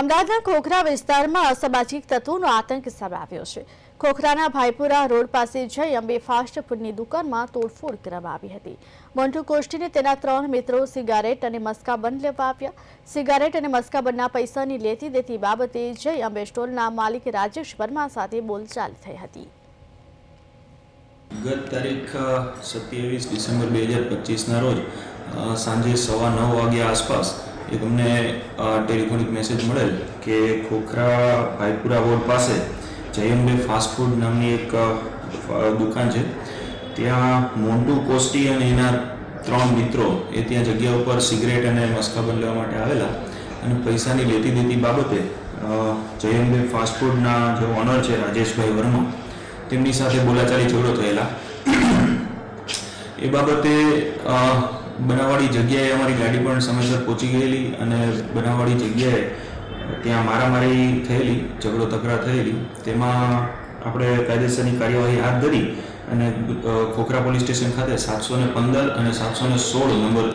અમદાવાદના ખોખરા વિસ્તારમાં અસામાજિક તત્વોનો આતંક સામે આવ્યો છે. ખોખરાના ભાઈપુરા રોડ પાસે જઈ અંબે ફાસ્ટ ફૂડની દુકાનમાં તોડફોડ કરવામાં આવી હતી. મોન્ટુ કોષ્ટીને તેના ત્રણ મિત્રો સિગારેટ અને મસ્કાબંધ લેવા આવ્યા. સિગારેટ અને મસ્કાબંધના પૈસાની લેતી દેતી બાબતે જઈ અંબે સ્ટોલના માલિક રાજેશ વર્મા સાથે બોલચાલ થઈ હતી. ગત તારીખ સત્યાવીસ ડિસેમ્બર બે હજાર રોજ સાંજે સવા નવ વાગ્યા આસપાસ એક તમને ટેલિફોનિક મેસેજ મળેલ કે ખોખરા ભાઈપુરા રોડ પાસે જયંબે ફાસ્ટ ફૂડ નામની એક દુકાન છે. ત્યાં મોન્ટુ કોસ્ટી અને એના ત્રણ મિત્રો એ ત્યાં જગ્યા ઉપર સિગરેટ અને મસ્કાબન લેવા માટે આવેલા અને પૈસાની લેતી દેતી બાબતે જયંબે ફાસ્ટ ફૂડના જે ઓનર છે રાજેશભાઈ વર્મા, તેમની સાથે બોલાચાલી ઝઘડો થયેલા. એ બાબતે બનાવવાળી જગ્યાએ અમારી ગાડી પણ સમયસર પહોંચી ગયેલી અને બનાવવાળી જગ્યાએ ત્યાં મારામારી થયેલી, ઝઘડો, તકરાર થયેલી. તેમાં આપણે કાયદેસરની કાર્યવાહી હાથ ધરી અને ખોખરા પોલીસ સ્ટેશન ખાતે સાતસો ને પંદર અને સાતસો ને સોળ નંબર